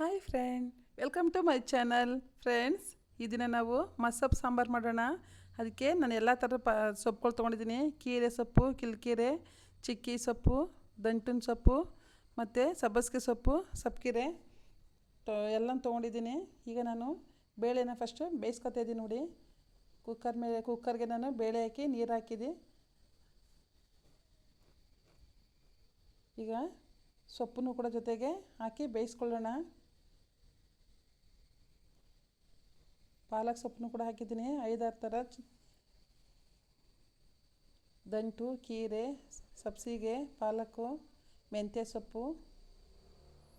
Hi friend welcome to my channel friends ಈ ದಿನ ನಾವು ಮಸೊಪ್ಪು ಸಾಂಬಾರು ಮಾಡೋಣ. ಅದಕ್ಕೆ ನಾನು ಎಲ್ಲ ಥರದ ಪ, ಸೊಪ್ಪುಗಳು ತೊಗೊಂಡಿದ್ದೀನಿ. ಕೀರೆ ಸೊಪ್ಪು, ಕಿಲ್ಕೀರೆ, ಚಿಕ್ಕಿ ಸೊಪ್ಪು, ದಂಟಿನ ಸೊಪ್ಪು, ಮತ್ತು ಸಬ್ಬಸಿಗೆ ಸೊಪ್ಪು ಸಬ್ಬಕೀರೆ ತೊ ಎಲ್ಲ ತೊಗೊಂಡಿದ್ದೀನಿ. ಈಗ ನಾನು ಬೇಳೆನ ಫಸ್ಟು ಬೇಯಿಸ್ಕೊತಾ ಇದ್ದೀನಿ ನೋಡಿ. ಕುಕ್ಕರ್ ಮೇಲೆ ಕುಕ್ಕರ್ಗೆ ನಾನು ಬೇಳೆ ಹಾಕಿ, ನೀರು ಹಾಕಿದ್ದೆ ಈಗ ಸೊಪ್ಪನ್ನು ಕೂಡ ಜೊತೆಗೆ ಹಾಕಿ ಬೇಯಿಸ್ಕೊಳ್ಳೋಣ. ಪಾಲಕ್ ಸೊಪ್ಪನ್ನು ಕೂಡ ಹಾಕಿದ್ದೀನಿ. ಐದಾರು ಥರ ದಂಟು, ಕೀರೆ, ಸಬ್ಸಿಗೆ, ಪಾಲಕ್ಕು, ಮೆಂತ್ಯ ಸೊಪ್ಪು,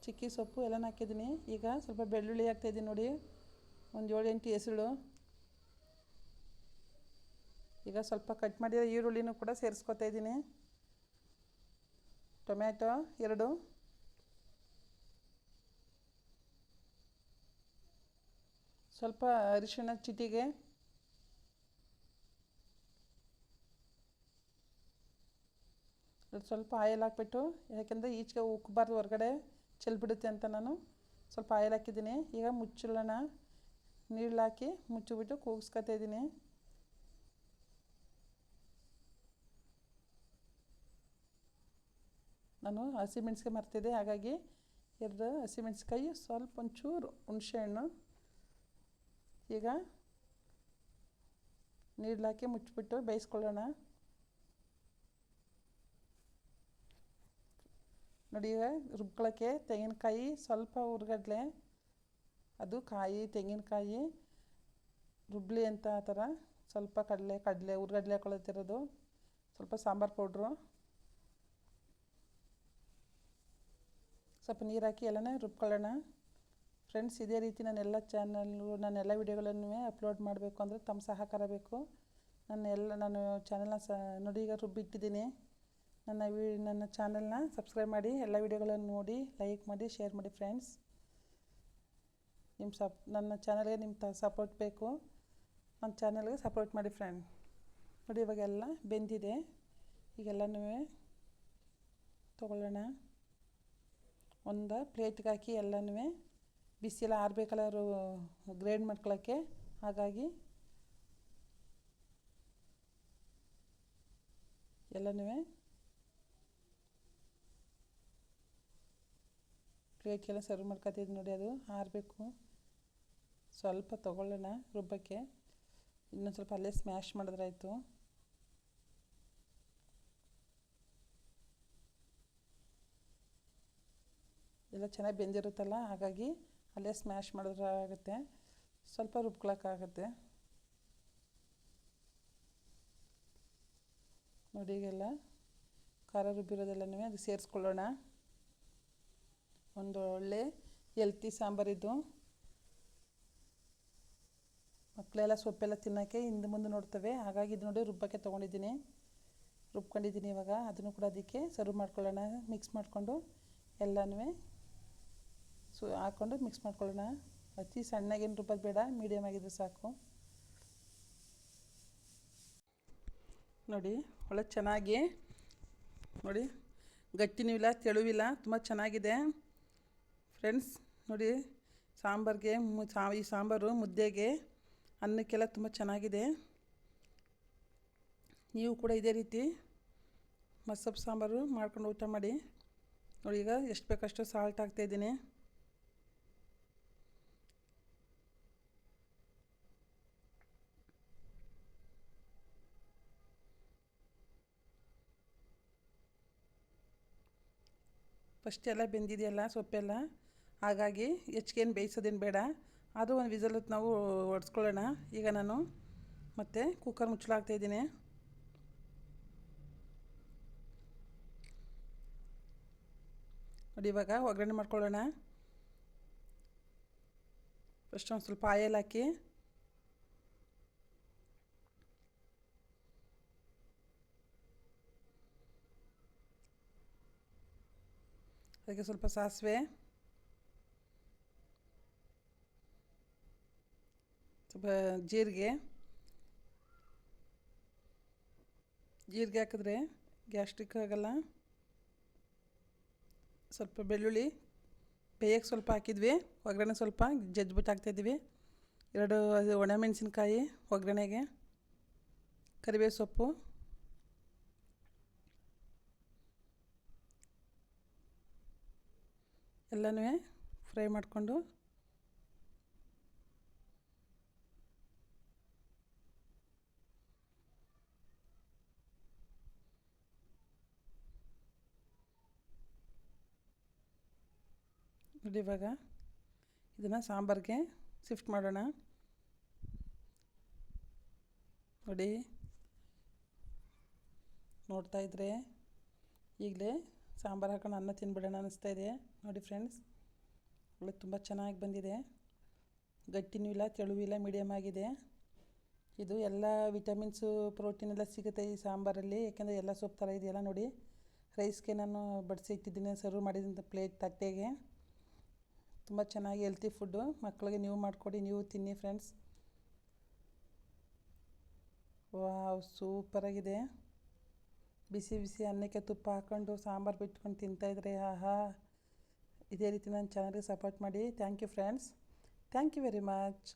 ಚಿಕ್ಕಿ ಸೊಪ್ಪು ಎಲ್ಲನೂ ಹಾಕಿದ್ದೀನಿ. ಈಗ ಸ್ವಲ್ಪ ಬೆಳ್ಳುಳ್ಳಿ ಹಾಕ್ತಾಯಿದ್ದೀನಿ ನೋಡಿ. ಒಂದು ಏಳು ಎಂಟು ಹೆಸಳು ಈಗ ಸ್ವಲ್ಪ ಕಟ್ ಮಾಡಿರೋ ಈರುಳ್ಳಿನೂ ಕೂಡ ಸೇರಿಸ್ಕೊತಾ ಇದ್ದೀನಿ. ಟೊಮ್ಯಾಟೊ ಎರಡು. ಸ್ವಲ್ಪ ಅರಿಶಿಣ ಚಿಟಿಗೆ. ಸ್ವಲ್ಪ ಆಯಿಲ್ ಹಾಕ್ಬಿಟ್ಟು, ಯಾಕೆಂದರೆ ಈಚೆಗೆ ಉಕ್ಕಬಾರ್ದು ಹೊರಗಡೆ, ಚೆಲ್ಬಿಡುತ್ತೆ ಅಂತ ನಾನು. ಸ್ವಲ್ಪ ಆಯಿಲ್ ಹಾಕಿದ್ದೀನಿ. ಈಗ ಮುಚ್ಚಳನ ನೀರು ಹಾಕಿ ಮುಚ್ಚಿಬಿಟ್ಟು ಕೂಗಿಸ್ಕೊತಾ ಇದ್ದೀನಿ. ನಾನು ಹಸಿಮೆಣ್ಸಿಗೆ ಮರ್ತಿದ್ದೆ, ಹಾಗಾಗಿ ಎರಡು ಹಸಿಮೆಣ್ಸಿಕಾಯಿ ಸ್ವಲ್ಪ ಒಂಚೂರು ಹುಣಸೆಹಣ್ಣು ಈಗ ನೀರ್ಲಾಕಿ ಮುಚ್ಚಿಬಿಟ್ಟು ಬೇಯಿಸ್ಕೊಳ್ಳೋಣ. ನೋಡಿ ಈಗ ರುಬ್ಕೊಳ್ಳೋಕ್ಕೆ ತೆಂಗಿನಕಾಯಿ ಸ್ವಲ್ಪ ಹುರ್ಗಡ್ಲೆ, ಅದು ಕಾಯಿ, ತೆಂಗಿನಕಾಯಿ, ರುಬ್ಲಿ ಅಂತ ಆ ಥರ ಸ್ವಲ್ಪ ಕಡಲೆ ಕಡಲೆ, ಹುರ್ಗಡ್ಲೆ ಹಾಕೊಳತಿರೋದು ಸ್ವಲ್ಪ ಸಾಂಬಾರು ಪೌಡ್ರು. ಸ್ವಲ್ಪ ನೀರು ಹಾಕಿ ಎಲ್ಲನೇ ರುಬ್ಕೊಳ್ಳೋಣ. ಫ್ರೆಂಡ್ಸ್ ಇದೇ ರೀತಿ ನಾನೆಲ್ಲ ಚಾನಲ್ಲು ನಾನೆಲ್ಲ ವೀಡಿಯೋಗಳನ್ನು ಅಪ್ಲೋಡ್ ಮಾಡಬೇಕು ಅಂದರೆ ತಮ್ಮ ಸಹಕಾರ ಬೇಕು. ನನ್ನ ಎಲ್ಲ, ನಾನು ಚಾನಲ್ನ ಸ, ನೋಡಿ ಈಗ ರುಬ್ಬಿಟ್ಟಿದ್ದೀನಿ. ನನ್ನ ವಿ, ನನ್ನ ಚಾನಲ್ನ ಸಬ್ಸ್ಕ್ರೈಬ್ ಮಾಡಿ, ಎಲ್ಲ ವಿಡಿಯೋಗಳನ್ನು ನೋಡಿ ಲೈಕ್ ಮಾಡಿ ಶೇರ್ ಮಾಡಿ ಫ್ರೆಂಡ್ಸ್ ನಿಮ್ಮ ಸಪ್, ನನ್ನ ಚಾನಲ್ಗೆ ನಿಮ್ಮ ತ ಸಪೋರ್ಟ್ ಬೇಕು. ನನ್ನ ಚಾನಲ್ಗೆ ಸಪೋರ್ಟ್ ಮಾಡಿ ಫ್ರೆಂಡ್ ನೋಡಿ ಇವಾಗೆಲ್ಲ ಬೆಂದಿದೆ. ಈಗೆಲ್ಲನೂ ತಗೊಳ್ಳೋಣ. ಒಂದು ಪ್ಲೇಟ್ಗೆ ಹಾಕಿ ಎಲ್ಲನೂ ಬಿಸಿಲ ಆರಬೇಕಲ್ಲ ಅವರು ಗ್ರೈಂಡ್ ಮಾಡ್ಕೊಳ್ಳೋಕ್ಕೆ ಹಾಗಾಗಿ ಎಲ್ಲನೂ ಪ್ಲೇಟ್ಗೆಲ್ಲ ಸರ್ವ್ ಮಾಡ್ಕೊತಿದ್ದು ನೋಡಿ ಅದು ಆರಬೇಕು. ಸ್ವಲ್ಪ ತೊಗೊಳ್ಳೋಣ ರುಬ್ಬಕ್ಕೆ. ಇನ್ನೊಂದು ಸ್ವಲ್ಪ ಅಲ್ಲೇ ಸ್ಮ್ಯಾಶ್ ಮಾಡಿದ್ರಾಯಿತು. ಎಲ್ಲ ಚೆನ್ನಾಗಿ ಬೆಂದಿರುತ್ತಲ್ಲ, ಹಾಗಾಗಿ ಅಲ್ಲೇ ಸ್ಮ್ಯಾಶ್ ಮಾಡಿದ್ರೆ ಆಗುತ್ತೆ. ಸ್ವಲ್ಪ ರುಬ್ಕೊಳಕ್ಕಾಗತ್ತೆ. ನೋಡಿ ಈಗೆಲ್ಲ ಖಾರ ರುಬ್ಬಿರೋದೆಲ್ಲನೂ ಅದು ಸೇರಿಸ್ಕೊಳ್ಳೋಣ. ಒಂದು ಒಳ್ಳೆ ಎಲ್ತಿ ಸಾಂಬಾರಿದ್ದು ಮಕ್ಕಳೆಲ್ಲ ಸೊಪ್ಪೆಲ್ಲ ತಿನ್ನೋಕ್ಕೆ ಹಿಂದೆ ಮುಂದೆ ನೋಡ್ತವೆ. ಹಾಗಾಗಿ ಇದು ನೋಡಿ ರುಬ್ಬಕ್ಕೆ ತೊಗೊಂಡಿದ್ದೀನಿ. ರುಬ್ಕೊಂಡಿದ್ದೀನಿ ಇವಾಗ. ಅದನ್ನು ಕೂಡ ಅದಕ್ಕೆ ಸರ್ವ್ ಮಾಡ್ಕೊಳ್ಳೋಣ. ಮಿಕ್ಸ್ ಮಾಡಿಕೊಂಡು ಎಲ್ಲನೂ ಸೊ ಹಾಕ್ಕೊಂಡು ಮಿಕ್ಸ್ ಮಾಡ್ಕೊಳ್ಳೋಣ. ಅತಿ ಸಣ್ಣಗೇನು ರುಬ್ಬೋದು ಬೇಡ ಮೀಡಿಯಮ್ ಆಗಿದ್ರೆ ಸಾಕು. ನೋಡಿ ಒಳ್ಳೆ ಚೆನ್ನಾಗಿ, ನೋಡಿ ಗಟ್ಟಿನೂ ಇಲ್ಲ ತೆಳುವಿಲ್ಲ, ತುಂಬ ಚೆನ್ನಾಗಿದೆ. ಫ್ರೆಂಡ್ಸ್ ನೋಡಿ, ಸಾಂಬಾರಿಗೆ ಸಾ, ಈ ಸಾಂಬಾರು ಮುದ್ದೆಗೆ ಅನ್ನಕ್ಕೆಲ್ಲ ತುಂಬ ಚೆನ್ನಾಗಿದೆ. ನೀವು ಕೂಡ ಇದೇ ರೀತಿ ಮೊಸಪ್ಪು ಸಾಂಬಾರು ಮಾಡ್ಕೊಂಡು ಊಟ ಮಾಡಿ. ನೋಡಿ, ಈಗ ಎಷ್ಟು ಬೇಕಷ್ಟು ಸಾಲ್ಟ್ ಹಾಕ್ತಾಯಿದ್ದೀನಿ ಫಸ್ಟ್ ಎಲ್ಲ ಬೆಂದಿದೆಯಲ್ಲ ಸೊಪ್ಪೆಲ್ಲ. ಹಾಗಾಗಿ ಹೆಚ್ಚಿಗೇನು ಬೇಯಿಸೋದೇನು ಬೇಡ. ಅದು ಒಂದು ವಿಸಲ್ ಹೊತ್ತು ನಾವು ಒಡ್ಸ್ಕೊಳ್ಳೋಣ. ಈಗ ನಾನು ಮತ್ತೆ ಕುಕ್ಕರ್ ಮುಚ್ಚಳ ಹಾಕ್ತಾಯಿದ್ದೀನಿ ನೋಡಿ ಇವಾಗ ಒಗ್ಗರಣೆ ಮಾಡ್ಕೊಳ್ಳೋಣ. ಫಸ್ಟ್ ಒಂದು ಸ್ವಲ್ಪ ಆಯಲ್ ಹಾಕಿ. ಅದಕ್ಕೆ ಸ್ವಲ್ಪ ಸಾಸಿವೆ ಸ್ವಲ್ಪ ಜೀರಿಗೆ ಜೀರಿಗೆ ಹಾಕಿದ್ರೆ ಗ್ಯಾಸ್ಟ್ರಿಕ್ ಆಗಲ್ಲ. ಸ್ವಲ್ಪ ಬೆಳ್ಳುಳ್ಳಿ, ಬೇಯಕ್ಕೆ ಸ್ವಲ್ಪ ಹಾಕಿದ್ವಿ, ಒಗ್ಗರಣೆ ಸ್ವಲ್ಪ ಜಜ್ಬಿಟ್ಟು ಹಾಕ್ತಾಯಿದ್ವಿ. ಎರಡು, ಅದು ಒಣಮೆಣಸಿನ್ಕಾಯಿ ಒಗ್ಗರಣೆಗೆ. ಕರಿಬೇವು ಸೊಪ್ಪು. ಎಲ್ಲನೂ ಫ್ರೈ ಮಾಡಿಕೊಂಡು ನೋಡಿ ಇವಾಗ ಇದನ್ನು ಸಾಂಬಾರಿಗೆ ಶಿಫ್ಟ್ ಮಾಡೋಣ. ನೋಡಿ ನೋಡ್ತಾ ಇದ್ರೆ ಈಗಲೇ ಸಾಂಬಾರು ಹಾಕೊಂಡು ಅನ್ನ ತಿನ್ಬಿಡೋಣ ಅನ್ನಿಸ್ತಾ ಇದೆ. ನೋಡಿ ಫ್ರೆಂಡ್ಸ್ ಒಳ್ಳೆ ತುಂಬ ಚೆನ್ನಾಗಿ ಬಂದಿದೆ. ಗಟ್ಟಿನೂ ಇಲ್ಲ, ತೆಳುವೂ ಇಲ್ಲ ಮೀಡಿಯಮ್ ಆಗಿದೆ. ಇದು ಎಲ್ಲ ವಿಟಮಿನ್ಸು ಪ್ರೋಟೀನ್ ಎಲ್ಲ ಸಿಗುತ್ತೆ ಈ ಸಾಂಬಾರಲ್ಲಿ. ಯಾಕೆಂದರೆ ಎಲ್ಲ ಸೊಪ್ಪು ಥರ ಇದೆಯಲ್ಲ ನೋಡಿ. ರೈಸ್ಗೆ ನಾನು ಬಡಿಸಿ ಇಟ್ಟಿದ್ದೀನಿ ಸರ್ವ್ ಮಾಡಿದಂಥ ಪ್ಲೇಟ್ ತಟ್ಟೆಗೆ. ತುಂಬ ಚೆನ್ನಾಗಿ ಹೆಲ್ತಿ ಫುಡ್ಡು ಮಕ್ಕಳಿಗೆ ನೀವು ಮಾಡಿಕೊಡಿ, ನೀವು ತಿನ್ನಿ ಫ್ರೆಂಡ್ಸ್ ವಾವ್ ಸೂಪರಾಗಿದೆ ಬಿಸಿ ಬಿಸಿ ಅನ್ನಕ್ಕೆ ತುಪ್ಪ ಹಾಕ್ಕೊಂಡು ಸಾಂಬಾರು ಬಿಟ್ಕೊಂಡು ತಿಂತಾಯಿದ್ರೆ ಆಹಾ. ಇದೇ ರೀತಿ ನನ್ನ ಚಾನಲ್ಗೆ ಸಪೋರ್ಟ್ ಮಾಡಿ. Thank you friends thank you very much